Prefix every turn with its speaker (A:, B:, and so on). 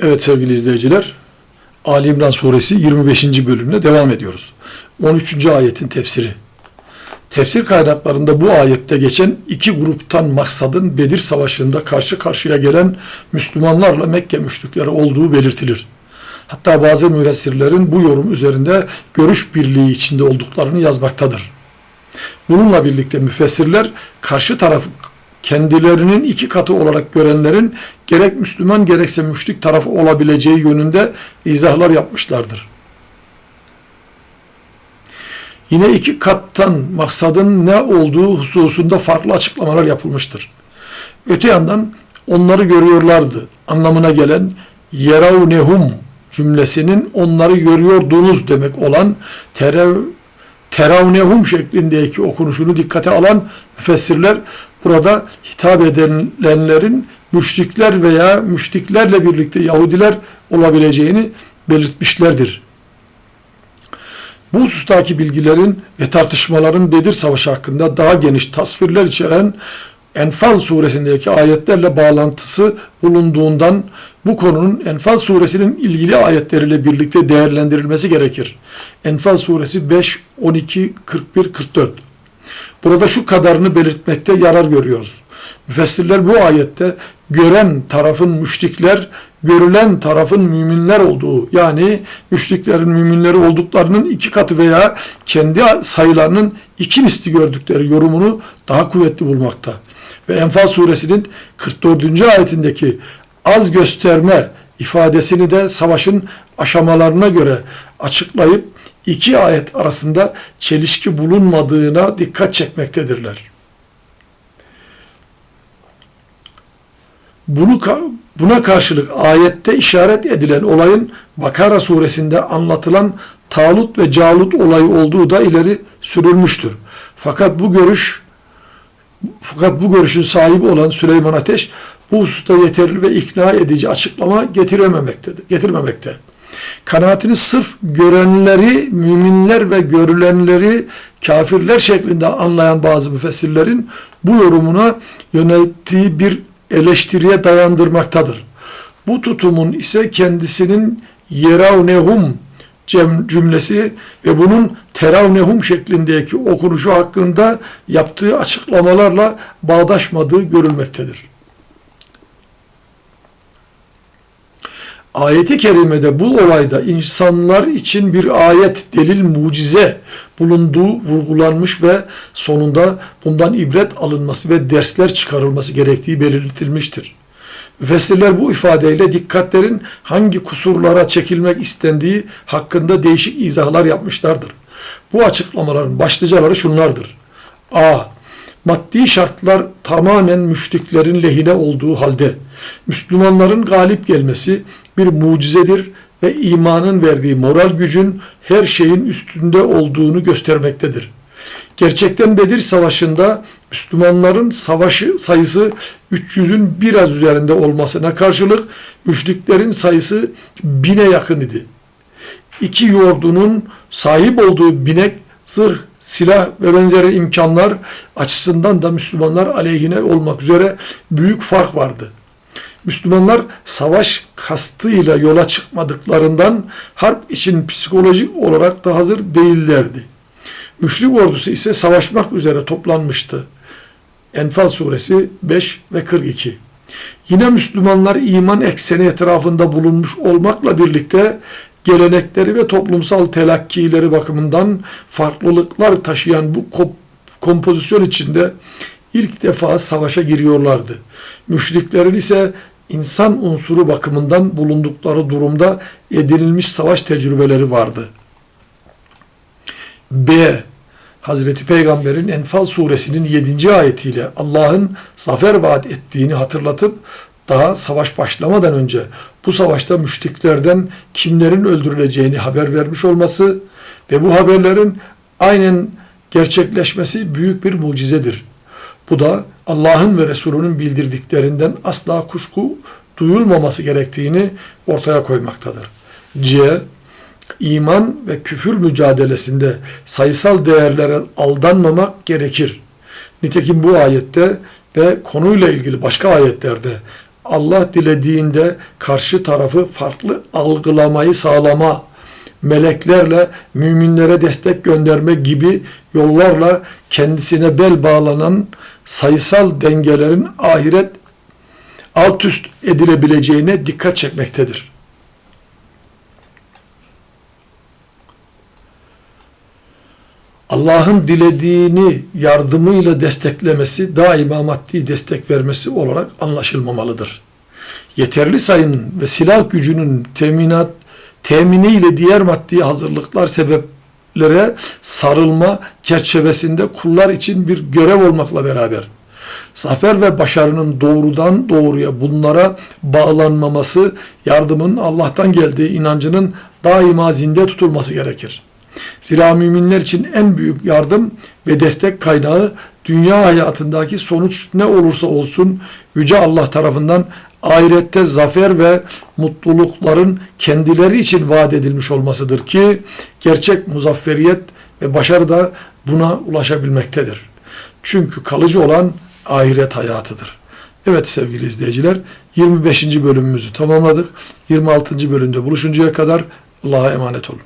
A: Evet sevgili izleyiciler, Ali İmran suresi 25. bölümüne devam ediyoruz. 13. ayetin tefsiri. Tefsir kaynaklarında bu ayette geçen iki gruptan maksadın Bedir Savaşı'nda karşı karşıya gelen Müslümanlarla Mekke müşrikleri olduğu belirtilir. Hatta bazı müfessirlerin bu yorum üzerinde görüş birliği içinde olduklarını yazmaktadır. Bununla birlikte müfessirler karşı tarafı kendilerinin iki katı olarak görenlerin gerek Müslüman gerekse müşrik tarafı olabileceği yönünde izahlar yapmışlardır. Yine iki kattan maksadın ne olduğu hususunda farklı açıklamalar yapılmıştır. Öte yandan onları görüyorlardı anlamına gelen yeravnehum cümlesinin onları görüyordunuz demek olan terev teravnehum şeklindeki okunuşunu dikkate alan müfessirler burada hitap edilenlerin müşrikler veya müşriklerle birlikte Yahudiler olabileceğini belirtmişlerdir. Bu husustaki bilgilerin ve tartışmaların Bedir Savaşı hakkında daha geniş tasvirler içeren Enfal suresindeki ayetlerle bağlantısı bulunduğundan bu konunun Enfal suresinin ilgili ayetleriyle birlikte değerlendirilmesi gerekir. Enfal suresi 5, 12, 41, 44. Burada şu kadarını belirtmekte yarar görüyoruz. Müfessirler bu ayette gören tarafın müşrikler, görülen tarafın müminler olduğu yani müşriklerin müminleri olduklarının iki katı veya kendi sayılarının iki misli gördükleri yorumunu daha kuvvetli bulmakta. Ve Enfal suresinin 44. ayetindeki az gösterme ifadesini de savaşın aşamalarına göre açıklayıp iki ayet arasında çelişki bulunmadığına dikkat çekmektedirler. Bunu buna karşılık ayette işaret edilen olayın Bakara suresinde anlatılan Talut ve Calut olayı olduğu da ileri sürülmüştür. Fakat bu görüş fakat bu görüşün sahibi olan Süleyman Ateş bu hususta yeterli ve ikna edici açıklama getirememektedir. Getirmemekte. Kanaatini sırf görenleri müminler ve görülenleri kafirler şeklinde anlayan bazı müfessirlerin bu yorumuna yönelttiği bir eleştiriye dayandırmaktadır. Bu tutumun ise kendisinin yeravnehum cümlesi ve bunun teravnehum şeklindeki okunuşu hakkında yaptığı açıklamalarla bağdaşmadığı görülmektedir. Ayeti kerimede bu olayda insanlar için bir ayet, delil, mucize bulunduğu vurgulanmış ve sonunda bundan ibret alınması ve dersler çıkarılması gerektiği belirtilmiştir. Müfessirler bu ifadeyle dikkatlerin hangi kusurlara çekilmek istendiği hakkında değişik izahlar yapmışlardır. Bu açıklamaların başlıcaları şunlardır. A. Maddi şartlar tamamen müşriklerin lehine olduğu halde Müslümanların galip gelmesi bir mucizedir ve imanın verdiği moral gücün her şeyin üstünde olduğunu göstermektedir. Gerçekten Bedir Savaşı'nda Müslümanların savaşı sayısı 300'ün biraz üzerinde olmasına karşılık müşriklerin sayısı bine yakın idi. İki yordunun sahip olduğu binek, zırh, silah ve benzeri imkanlar açısından da Müslümanlar aleyhine olmak üzere büyük fark vardı. Müslümanlar savaş kastıyla yola çıkmadıklarından harp için psikolojik olarak da hazır değillerdi. Müşrik ordusu ise savaşmak üzere toplanmıştı. Enfal suresi 5 ve 42. Yine Müslümanlar iman ekseni etrafında bulunmuş olmakla birlikte gelenekleri ve toplumsal telakkileri bakımından farklılıklar taşıyan bu kompozisyon içinde ilk defa savaşa giriyorlardı. Müşriklerin ise insan unsuru bakımından bulundukları durumda edinilmiş savaş tecrübeleri vardı. B. Hazreti Peygamber'in Enfal suresinin 7. ayetiyle Allah'ın zafer vaat ettiğini hatırlatıp daha savaş başlamadan önce bu savaşta müşriklerden kimlerin öldürüleceğini haber vermiş olması ve bu haberlerin aynen gerçekleşmesi büyük bir mucizedir. Bu da Allah'ın ve Resulünün bildirdiklerinden asla kuşku duyulmaması gerektiğini ortaya koymaktadır. C. İman ve küfür mücadelesinde sayısal değerlere aldanmamak gerekir. Nitekim bu ayette ve konuyla ilgili başka ayetlerde Allah dilediğinde karşı tarafı farklı algılamayı sağlama, meleklerle müminlere destek gönderme gibi yollarla kendisine bel bağlanan sayısal dengelerin ahiret alt üst edilebileceğine dikkat çekmektedir. Allah'ın dilediğini yardımıyla desteklemesi daima maddi destek vermesi olarak anlaşılmamalıdır. Yeterli sayının ve silah gücünün teminat teminiyle diğer maddi hazırlıklar sebeplere sarılma çerçevesinde kullar için bir görev olmakla beraber zafer ve başarının doğrudan doğruya bunlara bağlanmaması yardımın Allah'tan geldiği inancının daima zinde tutulması gerekir. Zira müminler için en büyük yardım ve destek kaynağı dünya hayatındaki sonuç ne olursa olsun Yüce Allah tarafından ahirette zafer ve mutlulukların kendileri için vaat edilmiş olmasıdır ki gerçek muzafferiyet ve başarı da buna ulaşabilmektedir. Çünkü kalıcı olan ahiret hayatıdır. Evet sevgili izleyiciler 25. bölümümüzü tamamladık. 26. bölümde buluşuncaya kadar Allah'a emanet olun.